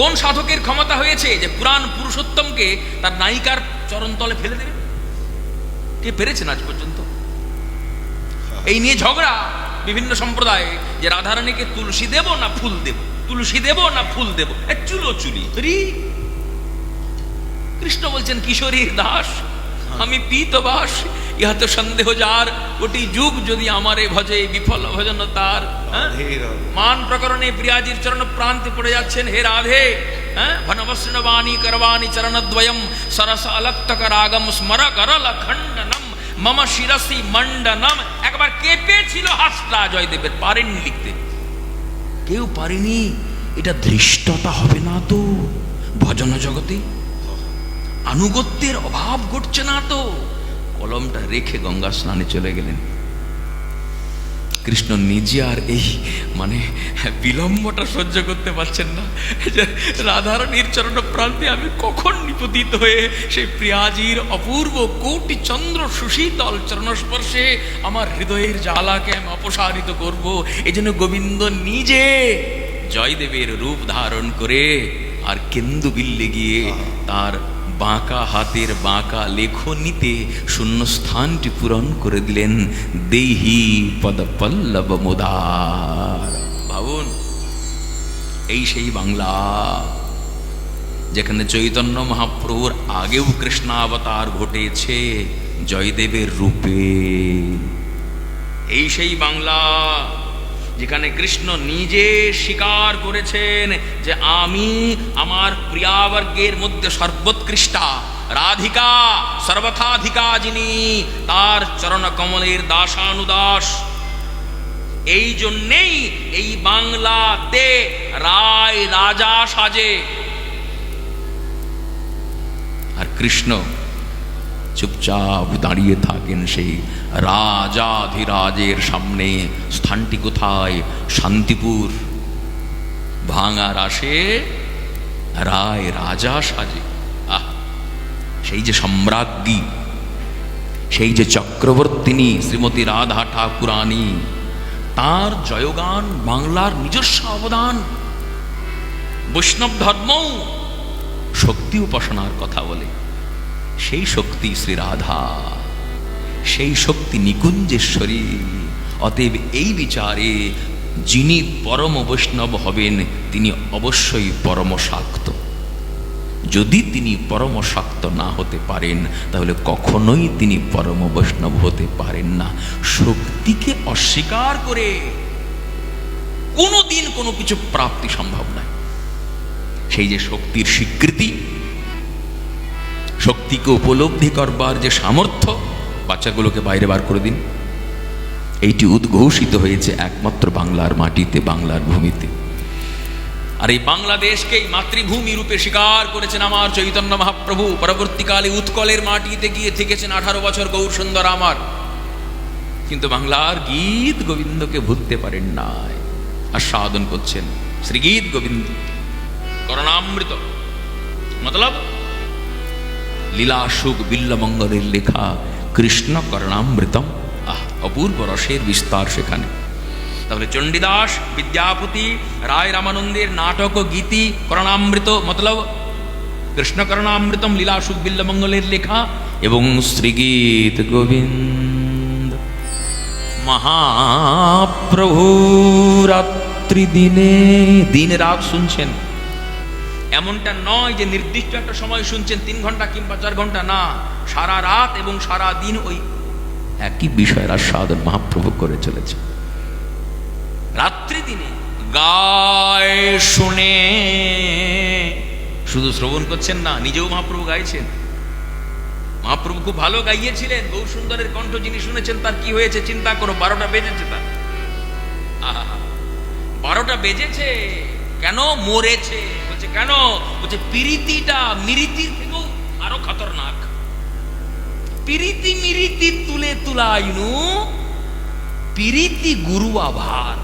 কোন সাধকের ক্ষমতা হয়েছে যে পুরাণ পুরুষোত্তমকে তার নায়িকার চরণতলে ফেলে দেবে? কে পেরেছেন আজ পর্যন্ত? এই নিয়ে ঝগড়া বিভিন্ন সম্প্রদায়ে, যে রাধারানীকে তুলসী দেব না ফুল দেব? তুলসী দেব না ফুল দেব? চুলো চুলি কৃষ্ণ বলছেন কিশোরীর দাস। আমি পীতবাস ইহাতে সন্দেহ যার ওটি যুগ যদি আমারে ভজে বিফল ভজন তার হ্যাঁ? মান প্রকরণে প্রিয়াজির চরণ প্রান্তে পড়ে যাচ্ছেন হে রাধে হ্যাঁ? ভনবস্নবাণী করবাণী চরণদ্বয়ম সরস অলক্তক রাগম স্মর করল খণ্ডনম মম শিরসি মণ্ডনম। একবার কেঁপে ছিল হাসটা জয়দেবের পারেননি লিখতে। কেউ পারেনি এটা ধৃষ্টতা হবে না তো? ভজন জগতে আনুগত্যের অভাব ঘটছে না তো। কলমটা রেখে গঙ্গা স্নানে চলে গেলেন। কৃষ্ণ নিজে আর এই মানে বিলম্বটা সহ্য করতে পারছেন না। যে রাধারানীর চরণ প্রান্তে আমি কখন নিপতিত হয়ে সেই প্রিয়াজির অপূর্ব কোটি চন্দ্র সুশীতল চরণস্পর্শে আমার হৃদয়ের জ্বালাকে আমি অপসারিত করব। এই জন্য গোবিন্দ নিজে জয়দেবের রূপ ধারণ করে আর কেন্দু বিল্লে গিয়ে তার বাঁকা হাতের বাঁকা লেখনীতে শূন্যস্থানটি পূরণ করে দিলেন দেহি পদ পল্লব মোদার। ভাবুন, এই সেই বাংলা যেখানে চৈতন্য মহাপ্রভুর আগেও কৃষ্ণাবতার ঘটেছে জয়দেবের রূপে। এই সেই বাংলা যেখানে কৃষ্ণ নিজে স্বীকার করেছেন যে আমি আমার প্রিয়াবর্গের মধ্যে সর্বোৎকৃষ্টা, রাধিকা, সর্বথাধিকা যিনি, তার চরণ কমলের দাসানুদাস। এই জন্যেই এই বাংলাতে রায় রাজা সাজে। আর কৃষ্ণ চুপচাপ দাঁড়িয়ে থাকেন সেই রাজাধিরাজের সামনে। স্থানটি কোথায়? শান্তিপুর। ভাঙার আসে রায় রাজা সাজে। আহ, সেই যে সম্রাজ্ঞী, সেই যে চক্রবর্তিনী শ্রীমতী রাধা ঠাকুরানী, তার জয়গান বাংলার নিজস্ব অবদান। বৈষ্ণব ধর্ম শক্তি উপাসনার কথা বলে। সেই শক্তি শ্রী রাধা। সেই শক্তি নিকুঞ্জেশ্বরী। অতএব এই বিচারে যিনি পরম বৈষ্ণব হবেন, তিনি অবশ্যই পরম শাক্ত যদি তিনি পরম শাক্ত না হতে পারেন, তাহলে কখনোই তিনি পরম বৈষ্ণব হতে পারেন না। শক্তিকে অস্বীকার করে কোনো দিন কোনো কিছু প্রাপ্তি সম্ভব নয়। সেই যে শক্তির স্বীকৃতি শক্তিকে উপলব্ধি করবার যে সামর্থ্য, বাচ্চাগুলোকে বাইরে বার করে দিন। এইটি উদ্ঘোষিত হয়েছে একমাত্র বাংলার মাটিতে, বাংলার ভূমিতে। আর এই বাংলাদেশকেই মাতৃভূমি রূপে স্বীকার করেছেন আমার চৈতন্য মহাপ্রভু। পরবর্তীকালে উৎকলের মাটিতে গিয়ে থেকেছেন আঠারো বছর গৌর সুন্দর আমার। কিন্তু বাংলার গীত গোবিন্দকে ভুলতে পারেন নাই। আস্বাদন করছেন শ্রীগীত গোবিন্দ। করণামৃত। মতলব লীলাসুখ বিল্লমঙ্গলের লেখা কৃষ্ণ করণামৃতম। আহ, অপূর্ব রসের বিস্তার সেখানে। তাহলে চণ্ডীদাস, বিদ্যাপতি, রায় রামানন্দের নাটক গীতি করণামৃত মতলব কৃষ্ণ করণামৃতম লীলাসুখ বিল্লমঙ্গলের লেখা এবং শ্রীগীত গোবিন্দ। মহাপ্রভু রাত্রি দিনে দিন রাত শুনছেন। এমনটা নয় যে নির্দিষ্ট একটা সময় শুনছেন তিন ঘণ্টা কিংবা চার ঘণ্টা, না। সারা রাত এবং সারা দিন ওই একই বিষয়ের আস্বাদন মহাপ্রভু করে চলেছে রাত্রি দিনে গায় শুনে শুধু শ্রবণ করছেন না, নিজেও মহাপ্রভু গাইছেন। মহাপ্রভু খুব ভালো গাইয়েছিলেন, বহু সুন্দরের কণ্ঠ যিনি শুনেছেন, তার কি হয়েছে চিন্তা করো, বারোটা বেজেছে তার। বারোটা বেজেছে, কেন মরেছে? বলছে, কেন? বলছে, পিরিতিটা মিরিতির থেকেও আরও খতরনাক। পিরিতি মিরিতি তুলে তুলাইনু, পিরিতি গুরু আভার